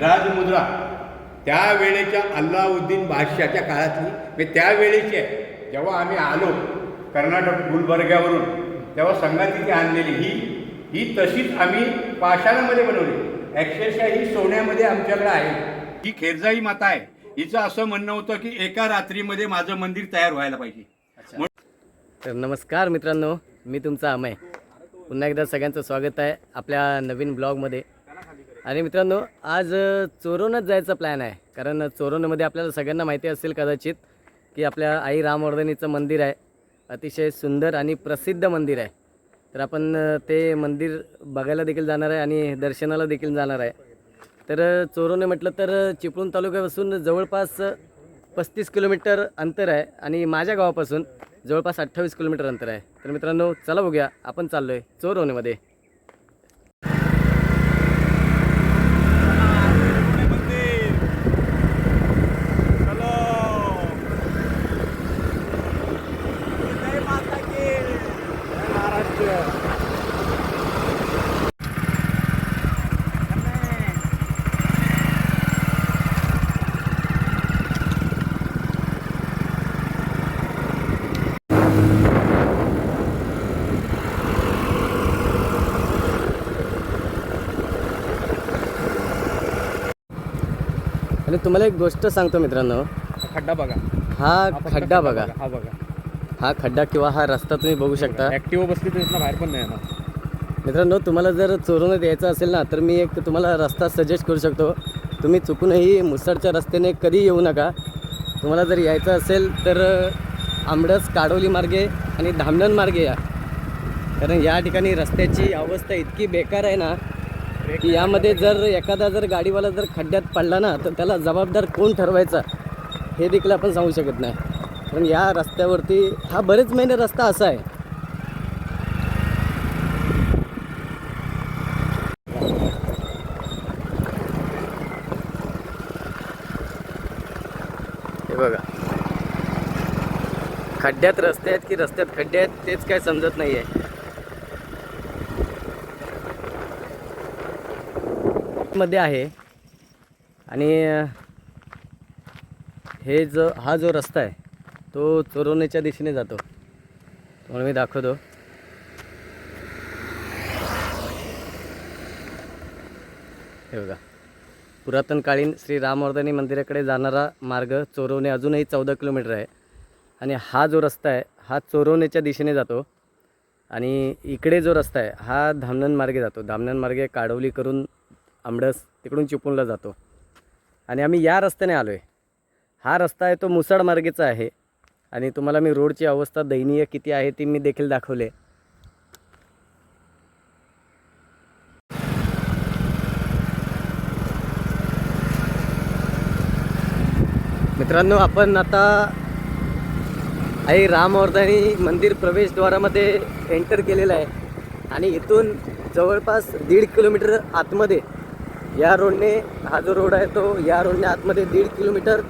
राजमुद्रा. त्यावेळेच्या अल्लाउद्दीन बादशाच्या काळातली. म्हणजे त्यावेळेची आहे. जेव्हा आम्ही आलो कर्नाटक गुलबर्ग्यावरून तेव्हा संघात ती आणलेली ही ही तशीच आम्ही पाषाणामध्ये बनवली. अक्षरशः ही सोन्यामध्ये आमच्याकडे आहे. ही खेरजाई माता आहे. हिचं असं म्हणणं होतं की एका रात्रीमध्ये माझं मंदिर तयार व्हायला पाहिजे. तर नमस्कार मित्रांनो मी तुमचा अमय. पुन्हा एकदा सगळ्यांचं स्वागत आहे आपल्या नवीन ब्लॉगमध्ये. आणि मित्रांनो आज अ, चोरोनच जायचा प्लॅन आहे. कारण चोरोनमध्ये आपल्याला सगळ्यांना माहिती असेल कदाचित की आपल्या आई रामवर्धनीचं मंदिर आहे. अतिशय सुंदर आणि प्रसिद्ध मंदिर आहे. तर आपण ते मंदिर बघायला देखील जाणार आहे आणि दर्शनाला देखील जाणार आहे. तर चोरोने म्हटलं तर चिपळूण तालुक्यापासून जवळपास पस्तीस किलोमीटर अंतर आहे आणि माझ्या गावापासून जवळपास अठ्ठावीस किलोमीटर अंतर आहे. तर मित्रांनो चला बघूया आपण चाललो आहे चोरोनेमध्ये. तुम्हाला एक गोष्ट सांगतो मित्रांनो. खड्डा बघा. हा खड्डा बघा. हा बघा. हा खड्डा किंवा हा रस्ता तुम्ही बघू शकता. ऍक्टिव्ह बसली तर बाहेर पण नाही ना मित्रांनो तुम्हाला जर चोरून यायचं असेल ना तर मी एक तुम्हाला रस्ता सजेस्ट करू शकतो. तुम्ही चुकूनही मुसळच्या रस्त्याने कधी येऊ नका. तुम्हाला जर यायचं असेल तर आंबडस काडोली मार्गे आणि धामणन मार्गे या. कारण या ठिकाणी रस्त्याची अवस्था इतकी बेकार आहे ना की यामध्ये जर एखादा जर गाडीवाला जर खड्ड्यात पडला ना तर त्याला जबाबदार कोण ठरवायचा? हे देखील आपण सांगू शकत नाही. कारण या रस्त्यावरती हा बरेच महिने रस्ता असा आहे. हे बघा. खड्ड्यात रस्ते आहेत की रस्त्यात खड्डे आहेत तेच काय समजत नाही आहे मध्ये आहे. आणि हे जो हा जो रस्ता आहे तो चोरवण्याच्या दिशेने जातो. म्हणून मी दाखवतो. हे बघा. पुरातनकालीन श्री रामवर्धनी मंदिराकडे जाणारा मार्ग चोरवणे अजूनही चौदा किलोमीटर आहे. आणि हा जो रस्ता आहे हा चोरवण्याच्या दिशेने जातो. आणि इकडे जो रस्ता आहे हा धामणन मार्गे जातो. धामणन मार्गे काडवली करून आमडस तिकडून चिपळूणला जातो. आणि आम्ही या रस्त्याने आलो आहे हा रस्ता आहे तो मुसळ मार्गेचा आहे. आणि तुम्हाला मी रोडची अवस्था दयनीय किती आहे ती मी देखील दाखवले. मित्रांनो आपण आता आई रामवर्धनी मंदिर प्रवेशद्वारामध्ये एंटर केलेलं आहे. आणि इथून जवळपास दीड किलोमीटर आतमध्ये या रोडने हा जो रोड आहे तो या रोडने आतमध्ये दीड किलोमीटर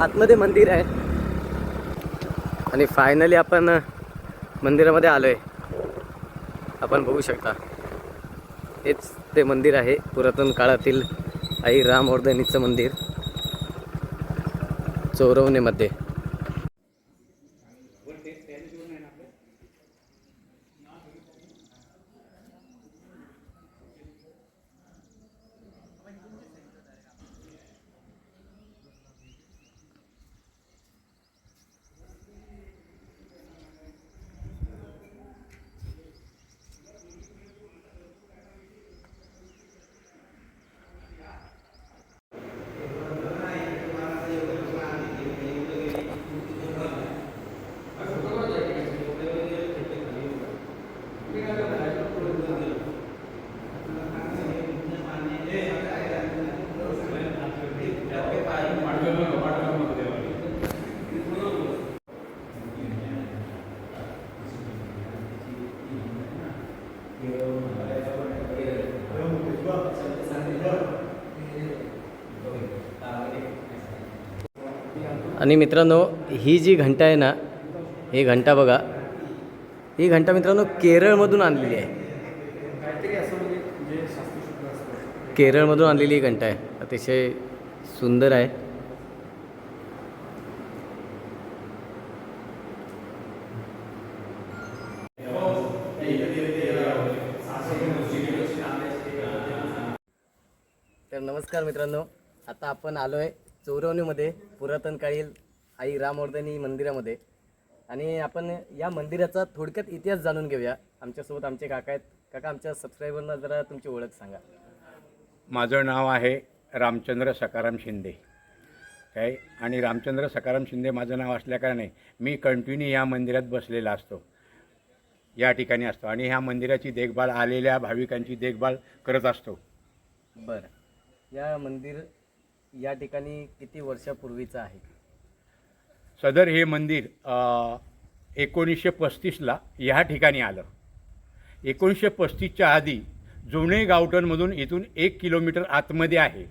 आतमध्ये मंदिर आहे. आणि फायनली आपण मंदिरामध्ये आलो आहे आपण बघू शकता. हेच ते मंदिर आहे पुरातन काळातील आई रामवर्धनीचं मंदिर. चौरवणेमध्ये. आणि मित्रांनो ही जी घंटा आहे ना ही घंटा बघा ही घंटा मित्रांनो केरळमधून आणलेली आहे. केरळमधून आणलेली ही घंटा आहे. अतिशय सुंदर आहे. तर नमस्कार मित्रांनो आता आपण आलो आहे चौरवणीमध्ये पुरातन काळील आई रामवर्धनी मंदिरामध्ये. आणि आपण या मंदिराचा थोडक्यात इतिहास जाणून घेऊया. आमच्यासोबत आमचे काका आहेत. काका आमच्या सबस्क्रायबरना जरा तुमची ओळख सांगा. माझं नाव आहे रामचंद्र सकाराम शिंदे. काय? आणि रामचंद्र सकाराम शिंदे माझं नाव असल्याकारणे मी कंटिन्यू या मंदिरात बसलेला असतो. या ठिकाणी असतो. आणि ह्या मंदिराची देखभाल आलेल्या भाविकांची देखभाल करत असतो. बरं. या मंदिर या ठिकाणी किती वर्षापूर्वीचं आहे? सदर हे मंदिर एकोणीसशे पस्तीसला ह्या ठिकाणी आलं. एकोणीसशे पस्तीसच्या आधी जुने गावटनमधून इथून एक किलोमीटर आतमध्ये आहे.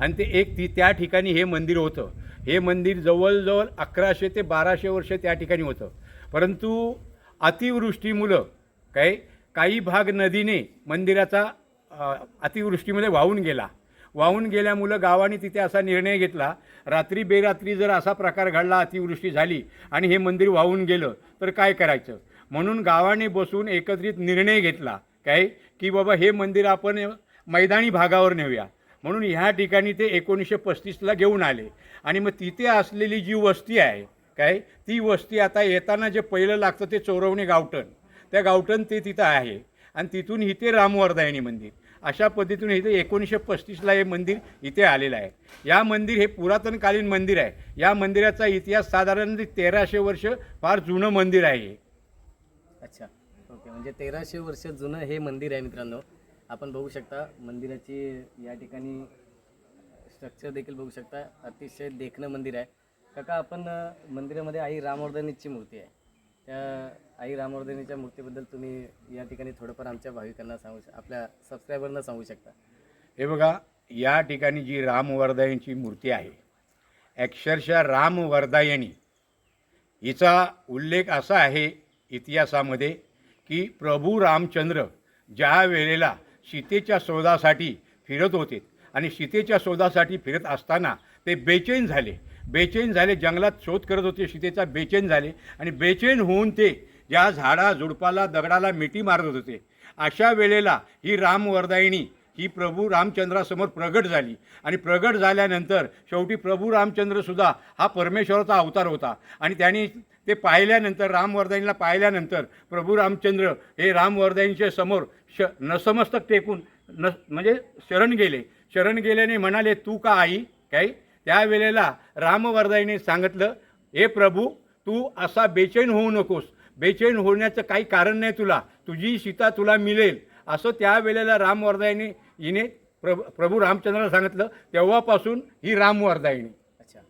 आणि ते एक ती त्या ठिकाणी हे मंदिर होतं. हे मंदिर जवळजवळ अकराशे ते बाराशे वर्ष त्या ठिकाणी होतं. परंतु अतिवृष्टीमुळं काय काही भाग नदीने मंदिराचा अतिवृष्टीमध्ये वाहून गेला. वाहून गेल्यामुळं गावाने तिथे असा निर्णय घेतला रात्री बेरात्री जर असा प्रकार घडला अतिवृष्टी झाली आणि हे मंदिर वाहून गेलं तर काय करायचं? म्हणून गावाने बसून एकत्रित निर्णय घेतला काय? की बाबा हे मंदिर आपण मैदानी भागावर नेऊया. म्हणून ह्या ठिकाणी ते एकोणीसशे पस्तीसला घेऊन आले. आणि मग तिथे असलेली जी वस्ती आहे काय? ती वस्ती आता येताना जे पहिलं लागतं ते चोरवणे गावठण त्या गावठण ते तिथं आहे. आणि तिथून इथे रामवर्धायणी मंदिर. अशा पद्धतीने इथे एकोणीसशे पस्तीसला हे मंदिर इथे आलेलं आहे. या मंदिर हे पुरातनकालीन मंदिर आहे. या मंदिराचा इतिहास साधारण तेराशे वर्ष फार जुनं मंदिर आहे हे. अच्छा. ओके. म्हणजे तेराशे वर्ष जुनं हे मंदिर आहे मित्रांनो. आपण बघू शकता मंदिराची या ठिकाणी स्ट्रक्चर देखील बघू शकता. अतिशय देखणं मंदिर आहे. काका आपण मंदिरामध्ये आई रामवर्धनीची मूर्ती आहे. त्या आई रामवर्धनीच्या मूर्तीबद्दल तुम्ही या ठिकाणी थोडंफार आमच्या भाविकांना सांगू श आपल्या सबस्क्रायबरना सांगू शकता. हे बघा या ठिकाणी जी रामवर्धायणची मूर्ती आहे अक्षरशः रामवर्धायणी हिचा उल्लेख असा आहे इतिहासामध्ये की प्रभू रामचंद्र ज्या वेळेला सीतेच्या शोधासाठी फिरत होते आणि सीतेच्या शोधासाठी फिरत असताना ते बेचैन झाले. बेचैन झाले जंगलात शोध करत होते सीतेचा बेचैन झाले आणि बेचैन होऊन ते ज्या झाडा झुडपाला दगडाला मिठी मारत होते. अशा वेळेला ही रामवरदायिणी ही प्रभू रामचंद्रासमोर प्रगट झाली. आणि प्रगट झाल्यानंतर शेवटी प्रभू रामचंद्रसुद्धा हा परमेश्वराचा अवतार होता. आणि त्यांनी ते पाहिल्यानंतर रामवर्धाईला पाहिल्यानंतर प्रभू रामचंद्र हे रामवर्धाईंच्या समोर श नसमस्तक टेकून न म्हणजे शरण गेले. शरण गेल्याने म्हणाले तू का आई? काय? त्यावेळेला रामवर्धाईने सांगितलं हे प्रभू तू असा बेचैन होऊ नकोस. बेचैन होण्याचं काही कारण नाही तुला. तुझी सीता तुला मिळेल. असं त्यावेळेला रामवर्धाईने हिने प्रभू प्रभू रामचंद्राला सांगितलं. तेव्हापासून ही रामवर्धाईणी अच्छा.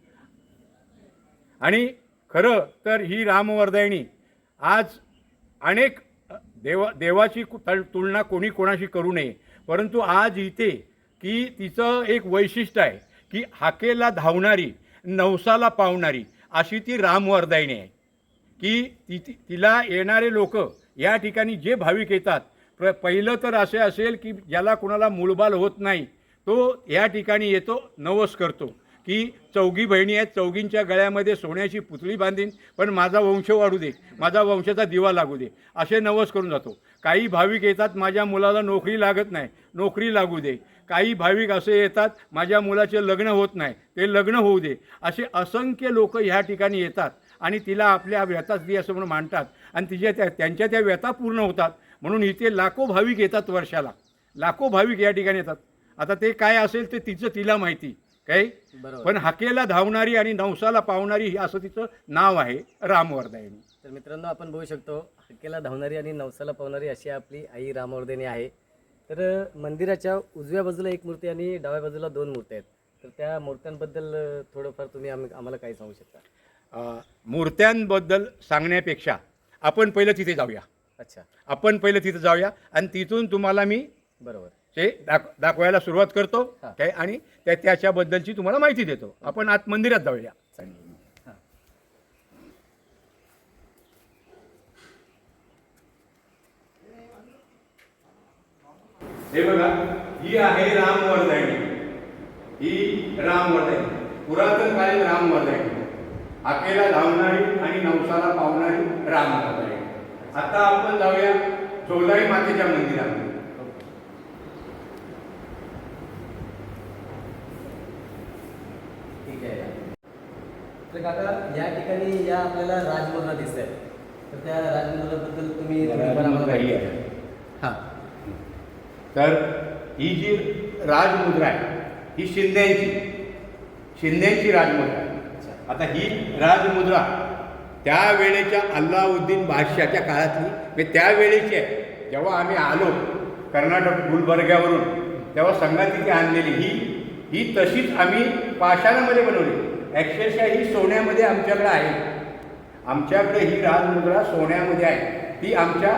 आणि खरं तर ही रामवर्धायणी आज अनेक देवा देवाची तुलना कोणी कोणाशी करू नये. परंतु आज इथे की तिचं एक वैशिष्ट्य आहे की हाकेला धावणारी नवसाला पावणारी अशी ती रामवर्धायणी आहे. की ती तिला येणारे लोक या ठिकाणी जे भाविक येतात प्र पहिलं तर असे असेल की ज्याला कुणाला मूलबाल होत नाही तो या ठिकाणी येतो नवस करतो. की चौघी बहिणी आहेत चौघींच्या गळ्यामध्ये सोन्याची पुतळी बांधीन पण माझा वंश वाढू दे माझा वंशाचा दिवा लागू दे असे नवस करून जातो. काही भाविक येतात माझ्या मुलाला नोकरी लागत नाही नोकरी लागू दे. काही भाविक असे येतात माझ्या मुलाचे लग्न होत नाही ते लग्न होऊ दे. असे असंख्य लोक ह्या ठिकाणी येतात. आणि तिला आपल्या व्यथा स्त्रियासमोर मांडतात आणि तिच्या त्या त्यांच्या त्या व्यथा पूर्ण होतात. म्हणून इथे लाखो भाविक येतात वर्षाला. लाखो भाविक या ठिकाणी येतात. आता ते काय असेल ते तिचं तिला माहिती. काय? बरोबर. पण हाकेला धावणारी आणि नवसाला पावणारी हे असं तिचं नाव आहे रामवर्धायणी तर मित्रांनो आपण बघू शकतो हक्केला धावणारी आणि नवसाला पावणारी अशी आपली आई रामवर्धनी आहे. तर मंदिराच्या उजव्या बाजूला एक मूर्ती आणि डाव्या बाजूला दोन मूर्ती आहेत. तर त्या मूर्त्यांबद्दल थोडंफार तुम्ही आम- आम्हाला काही सांगू शकता? मूर्त्यांबद्दल सांगण्यापेक्षा आपण पहिलं तिथे जाऊया. अच्छा. आपण पहिलं तिथं जाऊया आणि तिथून तुम्हाला मी बरोबर. ते दाख दाखवायला सुरुवात करतो. काय आणि त्या त्याच्याबद्दलची तुम्हाला माहिती देतो. आपण आत मंदिरात जाऊया. हां हे बघा ही आहे रामवर्धायणी ही रामवध आहे पुरातनकालीन रामवध आहे आकेला धावणारी आणि नवसाला पावणारी रामवध आहे आता आपण जाऊया चोलाई मातेच्या मंदिरामध्ये ठीक आहे. तर काका या ठिकाणी या आपल्याला राजमुद्रा दिसत आहेत तर त्या राजमुद्राबद्दल तुम्ही द्या. हां. तर ही जी राजमुद्रा आहे ही शिंद्यांची शिंद्यांची राजमुद्रा आहे. आता ही राजमुद्रा त्यावेळेच्या अल्लाउद्दीन बादशाच्या काळातली. म्हणजे त्यावेळेची आहे. जेव्हा आम्ही आलो कर्नाटक गुलबर्ग्यावरून तेव्हा संघात आणलेली ही ही तशीच आम्ही पाषाणामध्ये बनवली. अक्षरशः ही सोन्यामध्ये आमच्याकडे आहे. आमच्याकडे ही राजमुद्रा सोन्यामध्ये आहे. ती आमच्या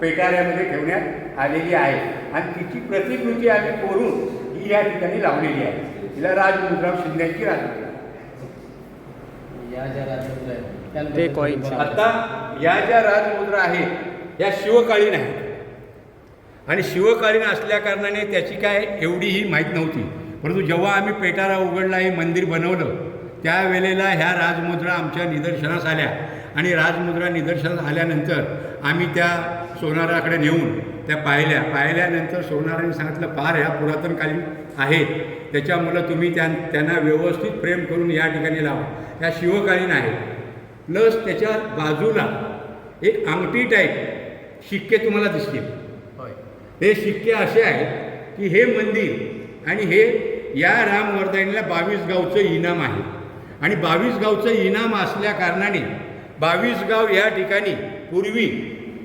पेटाऱ्यामध्ये ठेवण्यात आलेली आहे. आणि तिची प्रतिकृती आम्ही कोरून ही या ठिकाणी लावलेली आहे. तिला राजमुद्रा शिंद्याची राजमुद्रा. या ज्या राजमुद्रा आहेत ते coins. आता या ज्या राजमुद्रा आहेत या शिवकालीन आहेत. आणि शिवकालीन असल्या कारणाने त्याची काय एवढीही माहीत नव्हती. परंतु जेव्हा आम्ही पेटारा उघडला हे मंदिर बनवलं त्यावेळेला ह्या राजमुद्रा आमच्या निदर्शनास आल्या. आणि राजमुद्रा निदर्शनास आल्यानंतर आम्ही त्या सोनाराकडे नेऊन त्या पाहिल्या. पाहिल्यानंतर सोनाराने सांगितलं फार ह्या पुरातनकालीन आहेत. त्याच्यामुळं तुम्ही त्या त्यांना व्यवस्थित प्रेम करून या ठिकाणी लावा. ह्या शिवकालीन आहेत. प्लस त्याच्या बाजूला एक अंगठी टाईप शिक्के तुम्हाला दिसतील. हे शिक्के असे आहेत की हे मंदिर आणि हे या रामवर्धनीला बावीस गावचं इनाम आहे. आणि बावीस गावचं इनाम असल्या कारणाने बावीस गाव या ठिकाणी पूर्वी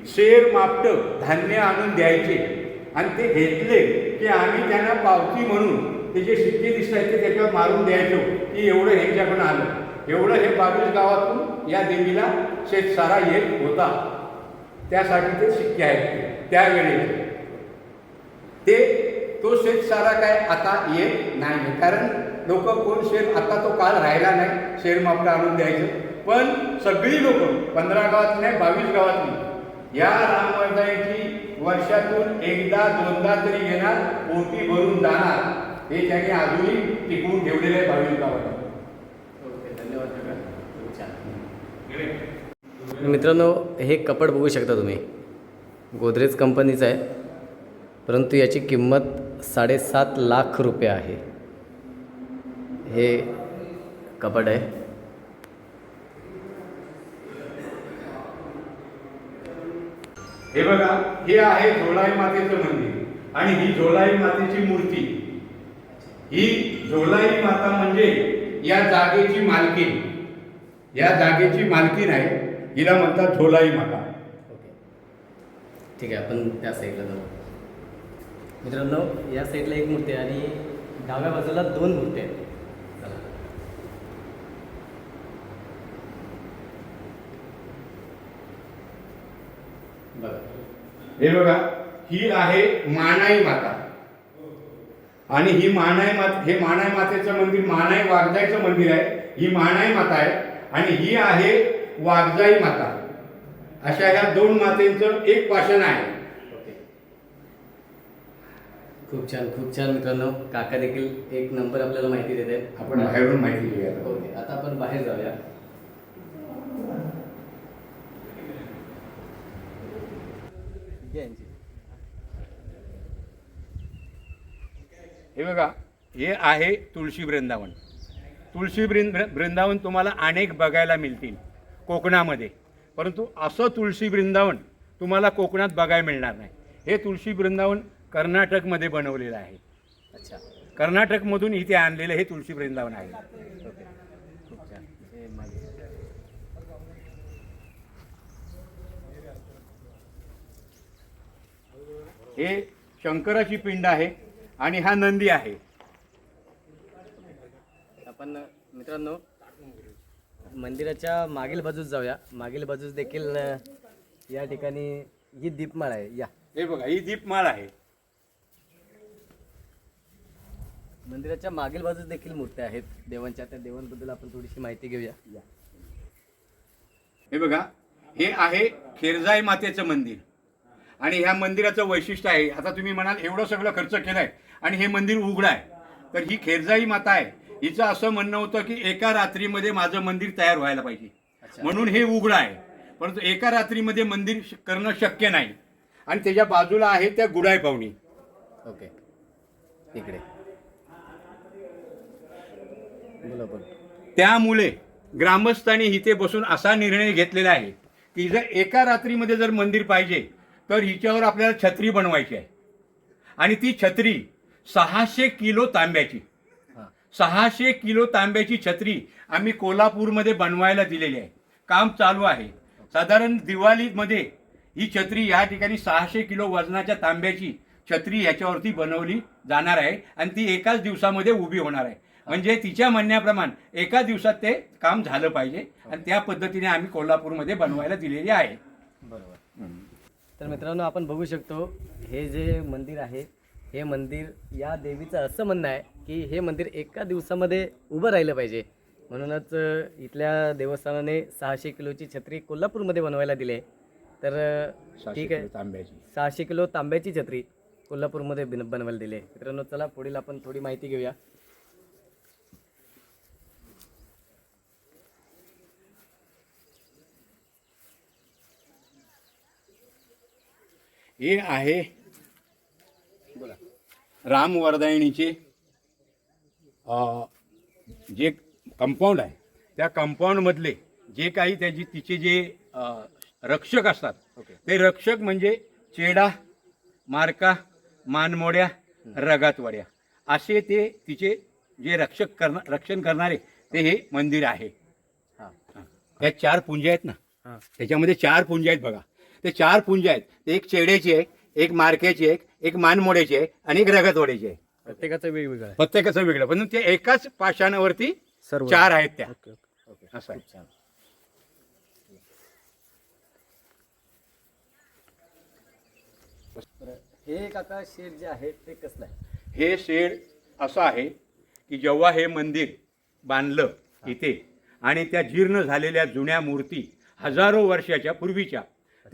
शेर मापटं धान्य आणून द्यायचे. आणि ते घेतले की आम्ही त्यांना पावती म्हणून ते जे शिक्के दिसत आहेत ते त्याच्यावर मारून द्यायचो की एवढं ह्यांच्याकडून आलं. एवढं हे बावीस गावातून या देवीला शेतसारा येत होता. त्यासाठी ते शिक्के आहेत त्यावेळेस ते तो शेतसारा काय आता येत नाही कारण लोक कोण शेत आता तो काल राहिला नाही शेर मापला आणून द्यायचं. पण सगळी लोक पंधरा गावात नाही बावीस गावातली या रामवर्धाची वर्षातून एकदा दोनदा तरी येणार पोटी भरून जाणार. हे त्यांनी अजूनही टिकवून ठेवलेले आहे ओके धन्यवाद मित्रांनो हे कपड बघू शकता तुम्ही. गोदरेज कंपनीचं आहे. परंतु याची किंमत साडेसात लाख रुपये आहे. हे कपड आहे. हे बघा हे आहे झोलाई मातेचं मंदिर. आणि ही झोलाई मातेची मूर्ती. ही झोलाई माता म्हणजे या जागेची मालकीन या जागेची मालकीन आहे. हिला म्हणतात झोलाई माता. ओके. ठीक आहे आपण त्या साईडला जाऊ. मित्रांनो या साईडला एक मूर्ती आहे आणि डाव्या बाजूला दोन मूर्ती आहेत चला बघा हे बघा ही आहे मानाई माता. आणि ही मानाई मात हे मानाई मातेचं मंदिर मानाई वाघजाईचं मंदिर आहे. ही मानाई माता आहे. आणि ही आहे वाघजाई माता. अशा ह्या दोन मातेचं एक पाषण आहे. खूप छान खूप छान मित्रांनो. काका देखील एक नंबर आपल्याला माहिती देत आहेत. आपण बाहेरून माहिती घेऊया ओके आता आपण बाहेर जाऊया. हे बघा हे आहे तुळशी वृंदावन. तुळशी वृंद वृंदावन तुम्हाला अनेक बघायला मिळतील कोकणामध्ये. परंतु असं तुळशी वृंदावन तुम्हाला कोकणात बघायला मिळणार नाही. हे तुळशी वृंदावन कर्नाटकमध्ये बनवलेलं आहे. अच्छा. कर्नाटकमधून इथे आणलेलं हे तुळशी वृंदावन आहे ओके खूप छान हे मागे. हे शंकराची पिंड आहे आणि हा नंदी आहे. आपण मित्रांनो मंदिराच्या मागील बाजूस जाऊया. मागील बाजूस देखील या ठिकाणी ही दीपमाळ आहे. या. हे बघा ही दीपमाळ आहे. मंदिराच्या मागील बाजूस देखील मूर्त्या आहेत. देवांच्या त्या देवांबद्दल आपण थोडीशी माहिती घेऊया. हे बघा हे आहे खेरजाई मातेचं मंदिर. आणि ह्या मंदिराचं वैशिष्ट्य आहे आता तुम्ही म्हणाल एवढं सगळं खर्च केलाय आणि हे मंदिर उघडं आहे. तर ही खेरजाई माता आहे. हिचं असं म्हणणं होतं की एका रात्रीमध्ये माझं मंदिर तयार व्हायला पाहिजे. म्हणून हे उघडं आहे. परंतु एका रात्रीमध्ये मंदिर करणं शक्य नाही. आणि त्याच्या बाजूला आहे त्या गुडाई पाहुणी ओके. इकडे. त्यामुळे ग्रामस्थांनी इथे बसून असा निर्णय घेतलेला आहे की जर एका रात्रीमध्ये जर मंदिर पाहिजे तर हिच्यावर आपल्याला छत्री बनवायची आहे. आणि ती छत्री सहाशे किलो तांब्याची. सहाशे किलो तांब्याची छत्री आम्ही कोल्हापूरमध्ये बनवायला दिलेली आहे. काम चालू आहे. साधारण दिवाळीमध्ये ही छत्री या ठिकाणी सहाशे किलो वजनाच्या तांब्याची छत्री ह्याच्यावरती बनवली जाणार आहे आणि ती एकाच दिवसामध्ये उभी होणार आहे. म्हणजे तिच्या म्हणण्याप्रमाणे एका दिवसात ते काम झालं पाहिजे आणि त्या पद्धतीने आम्ही कोल्हापूरमध्ये बनवायला दिलेली आहे. बरोबर. तर मित्रांनो आपण बघू शकतो हे जे मंदिर आहे हे मंदिर या देवीचं असं म्हणणं आहे की हे मंदिर एका दिवसामध्ये उभं राहिलं पाहिजे. म्हणूनच इथल्या देवस्थानाने सहाशे किलोची छत्री कोल्हापूरमध्ये बनवायला दिली आहे. तर ठीक आहे. तांब्याची. सहाशे किलो तांब्याची छत्री कोल्हापूरमध्ये बिन बनवायला दिली आहे. मित्रांनो चला पुढील आपण थोडी माहिती घेऊया. हे आहे अ, जे कंपाऊंड आहे. त्या कंपाऊंडमधले जे काही त्याची तिचे जे रक्षक असतात ते रक्षक म्हणजे चेडा मारका मानमोड्या रगातवड्या. असे ते तिचे जे रक्षक करणार रक्षण करणारे ते हे मंदिर आहे. हां. त्या चार पुंजा आहेत ना. हां. त्याच्यामध्ये चार पुंजा आहेत बघा. ते चार पुंजा आहेत. ते एक चेड्याची आहे एक मारक्याची आहे एक मानमोड्याची आहे आणि एक रगतवड्याची आहे. प्रत्येकाचं वेगवेगळं आहे. प्रत्येकाचं वेगळं. पण ते एकाच पाषाणावरती सर्व. चार आहेत त्या. Okay okay. ओके असं आहे. खूप छान. बरं, हे काका शेर जे आहे ते कसलं आहे? हे शेड असं आहे की जेव्हा हे मंदिर बांधलं इथे आणि त्या जीर्ण झालेल्या जुन्या मूर्ती हजारो वर्षाच्या पूर्वीच्या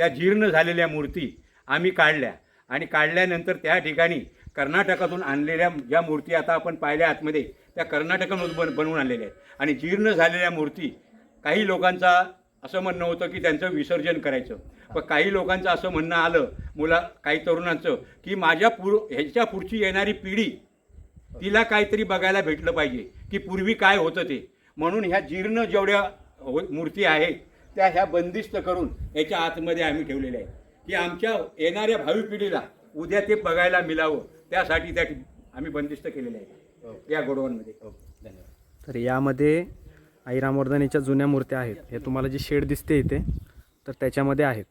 त्या जीर्ण झालेल्या मूर्ती आम्ही काढल्या. आणि काढल्यानंतर त्या ठिकाणी कर्नाटकातून आणलेल्या ज्या मूर्ती आता आपण पाहिल्या आतमध्ये त्या कर्नाटकामधून बन बनवून आणलेल्या आहेत. आणि जीर्ण झालेल्या मूर्ती काही लोकांचा असं म्हणणं होतं की त्यांचं विसर्जन करायचं. पण काही लोकांचं असं म्हणणं आलं मुला काही तरुणांचं की माझ्या पुर ह्याच्या पुढची येणारी पिढी तिला काहीतरी बघायला भेटलं पाहिजे की पूर्वी काय होतं ते. म्हणून ह्या जीर्ण जेवढ्या हो- मूर्ती आहेत त्या ह्या बंदिस्त करून याच्या आतमध्ये आम्ही ठेवलेल्या आहेत. की आमच्या येणाऱ्या भावी पिढीला उद्या ते बघायला मिळावं त्यासाठी त्या आम्ही बंदिस्त केलेल्या आहेत. या गोडवांमध्ये धन्यवाद. तर यामध्ये आई रामवर्धनीच्या जुन्या मूर्त्या आहेत. हे तुम्हाला जी शेड दिसते इथे तर त्याच्यामध्ये आहेत.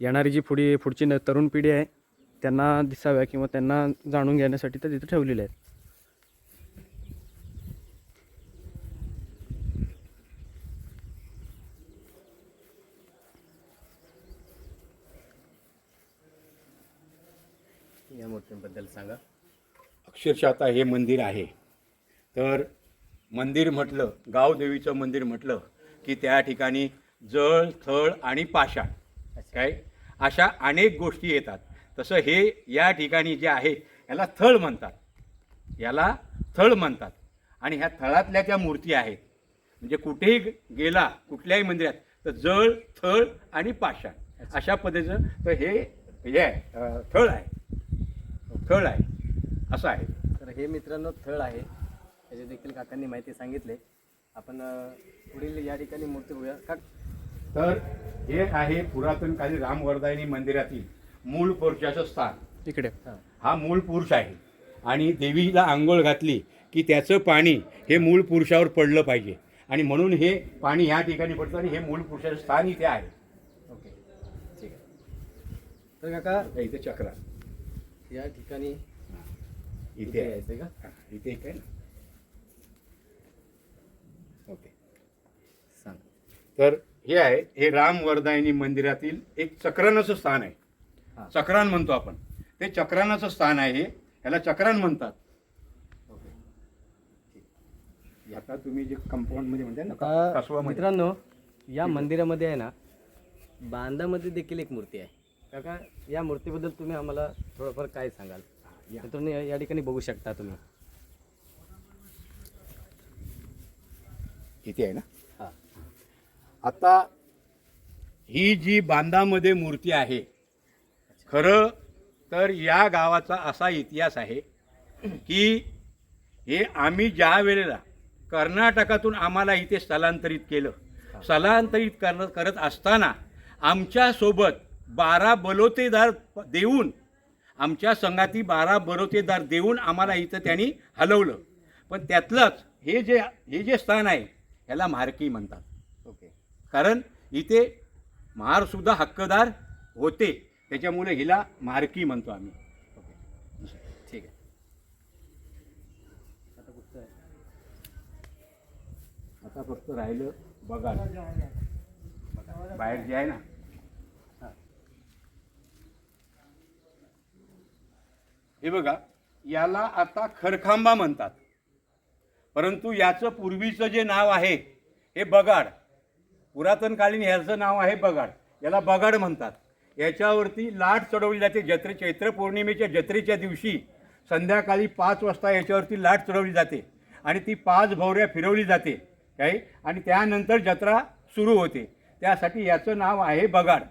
येणारी जी पुढी पुढची न तरुण पिढी आहे त्यांना दिसाव्या किंवा त्यांना जाणून घेण्यासाठी तर तिथे ठेवलेले आहेत. या मूर्तींबद्दल सांगा. अक्षरशः आता हे मंदिर आहे. तर मंदिर म्हटलं गावदेवीचं मंदिर म्हटलं की त्या ठिकाणी जळ थळ आणि पाषाण काय? अशा अनेक गोष्टी येतात. तसं हे या ठिकाणी जे आहे याला थळ म्हणतात. याला थळ म्हणतात. आणि ह्या थळातल्या त्या मूर्ती आहेत. म्हणजे कुठेही गेला कुठल्याही मंदिरात तर जळ थळ आणि पाषाण अशा पद्धतीचं तर हे हे थळ आहे. थळ आहे. असं आहे. तर हे मित्रांनो थळ आहे. त्याचे देखील काकांनी माहिती सांगितले. आपण पुढील या ठिकाणी मूर्ती बघूया. का तर हे आहे पुरातन काली रामवर्धायनी मंदिरातील मूळ पुरुषाचं स्थान. इकडे. हां. हा मूळ पुरुष आहे. आणि देवीला आंघोळ घातली की त्याचं पाणी हे मूळ पुरुषावर पडलं पाहिजे. आणि म्हणून हे पाणी ह्या ठिकाणी पडतं आणि हे मूळ पुरुषाचं स्थान इथे आहे. ओके. ठीक आहे. तर काका इथे चक्रा. या ठिकाणी इथे यायचंय का? हा, इथे एक आहे ना. ओके. सांग. तर हे आहे हे रामवर्धायनी मंदिरातील एक चक्रानाचं स्थान आहे. हां. चक्रान म्हणतो आपण. ते चक्रानाचं स्थान आहे हे. ह्याला चक्रान म्हणतात. ओके. आता तुम्ही जे कंपाऊंडमध्ये म्हणताय ना मित्रांनो या मंदिरामध्ये आहे ना बांधामध्ये देखील एक मूर्ती आहे. काका या मूर्तीबद्दल तुम्ही आम्हाला थोडंफार काय सांगाल? या. या- ठिकाणी बघू शकता तुम्ही. किती आहे ना? आता ही जी बांधामध्ये मूर्ती आहे खरं तर या गावाचा असा इतिहास आहे की हे आम्ही ज्या वेळेला कर्नाटकातून आम्हाला इथे स्थलांतरित केलं स्थलांतरित कर करत असताना आमच्यासोबत बारा बलोतेदार देऊन आमच्या संघाती बारा बलोतेदार देऊन आम्हाला इथं त्यांनी हलवलं. पण त्यातलंच हे जे हे जे स्थान आहे ह्याला महारकी म्हणतात. ओके. कारण इथे महारसुद्धा हक्कदार होते. त्याच्यामुळे हिला मारकी म्हणतो आम्ही. ओके. ठीक आहे. आता कुठचं आहे आता फक्त राहिलं बघा. बाहेर जे आहे ना हे बघा याला आता खरखांबा म्हणतात. परंतु याचं पूर्वीचं जे नाव आहे हे बगाड. पुरातनकालीन ह्याचं नाव आहे बगाड. याला बगाड म्हणतात. याच्यावरती लाट चढवली जाते. जत्रे चैत्र पौर्णिमेच्या जत्रेच्या दिवशी संध्याकाळी पाच वाजता याच्यावरती लाट चढवली जाते आणि ती पाच भवऱ्या फिरवली जाते. काय आणि त्यानंतर जत्रा सुरू होते. त्यासाठी याचं नाव आहे बगाड.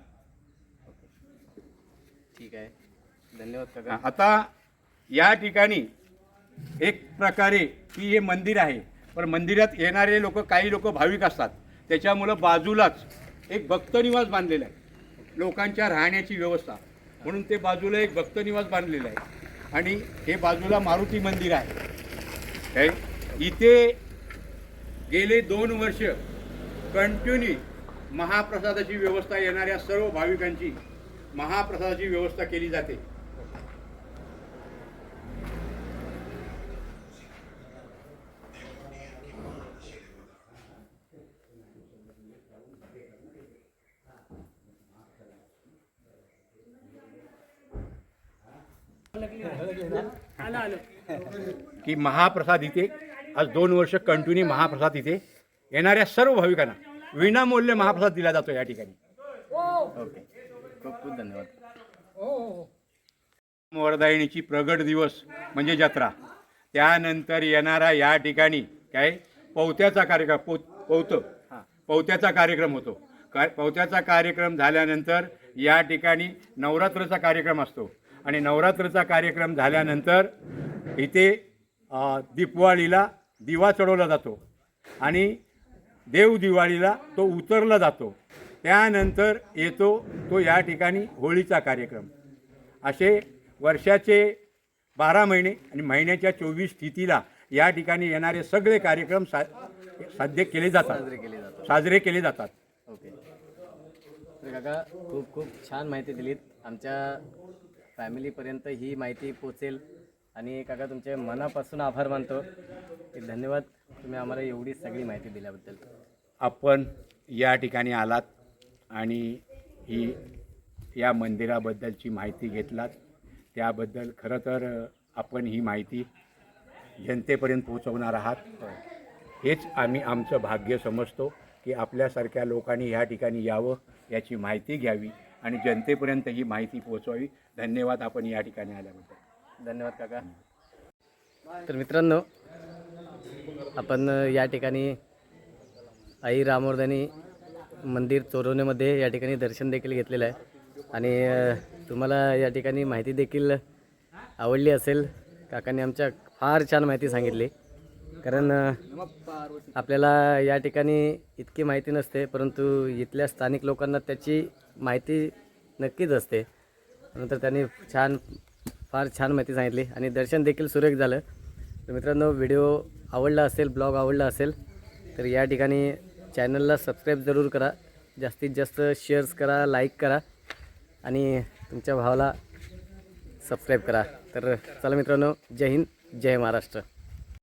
ठीक आहे. धन्यवाद आता या ठिकाणी एक प्रकारे की हे मंदिर आहे. पण मंदिरात येणारे लोक काही लोक भाविक असतात. त्याच्यामुळं बाजूलाच एक भक्तनिवास बांधलेला आहे. लोकांच्या राहण्याची व्यवस्था. म्हणून ते बाजूला एक भक्तनिवास बांधलेलं आहे. आणि हे बाजूला मारुती मंदिर आहे. काय इथे गेले दोन वर्ष कंटिन्यू महाप्रसादाची व्यवस्था येणाऱ्या सर्व भाविकांची महाप्रसादाची व्यवस्था केली जाते. की महाप्रसाद इथे आज दोन वर्ष कंटिन्यू महाप्रसाद इथे येणाऱ्या सर्व भाविकांना विनामूल्य महाप्रसाद दिला जातो या ठिकाणी. ओके. खूप खूप धन्यवाद. वरदायिणीची प्रगट दिवस म्हणजे जत्रा. त्यानंतर येणारा या ठिकाणी काय? पवत्याचा कार्यक्रम पौ पवतं हां. पवत्याचा कार्यक्रम होतो. का पवत्याचा कार्यक्रम झाल्यानंतर या ठिकाणी नवरात्रचा कार्यक्रम असतो. आणि नवरात्रचा कार्यक्रम झाल्यानंतर इथे दीपवाळीला दिवा चढवला जातो आणि देव दिवाळीला तो उतरला जातो. त्यानंतर येतो तो या ठिकाणी होळीचा कार्यक्रम. असे वर्षाचे बारा महिने आणि महिन्याच्या चोवीस तिथीला या ठिकाणी येणारे सगळे कार्यक्रम सा साध्य केले जातात. साजरे केले जातात. साजरे केले जातात. ओके. काका खूप खूप छान माहिती दिलीत. आमच्या फॅमिलीपर्यंत ही माहिती पोचेल. आणि काका तुमचे मनापासून आभार मानतो. की धन्यवाद. तुम्ही आम्हाला एवढी सगळी माहिती दिल्याबद्दल. आपण या ठिकाणी आलात आणि ही या मंदिराबद्दलची माहिती घेतलात. त्याबद्दल खरं तर आपण ही माहिती जनतेपर्यंत पोहोचवणार आहात. हेच आम्ही आमचं भाग्य समजतो की आपल्यासारख्या लोकांनी ह्या ठिकाणी यावं याची माहिती घ्यावी आणि जनतेपर्यंत ही माहिती पोहोचवावी. धन्यवाद आपण या ठिकाणी आल्याबद्दल. धन्यवाद काका. तर मित्रांनो आपण या ठिकाणी आई रामवर्धनी मंदिर चोरवणेमध्ये या ठिकाणी दर्शन देखील घेतलेलं आहे. आणि तुम्हाला या ठिकाणी माहिती देखील आवडली असेल. काकांनी आमच्या फार छान माहिती सांगितली. कारण आपल्याला या ठिकाणी इतकी माहिती नसते परंतु इथल्या स्थानिक लोकांना त्याची माहिती नक्कीच असते. नंतर त्यांनी छान फार छान माहिती सांगितली. आणि दर्शन देखील सुरेख झालं. तर मित्रांनो व्हिडिओ आवडला असेल ब्लॉग आवडला असेल तर या ठिकाणी चॅनलला सबस्क्राईब जरूर करा. जास्तीत जास्त शेअर्स करा लाईक करा आणि तुमच्या भावाला सबस्क्राईब करा. तर चला मित्रांनो जय हिंद जय महाराष्ट्र.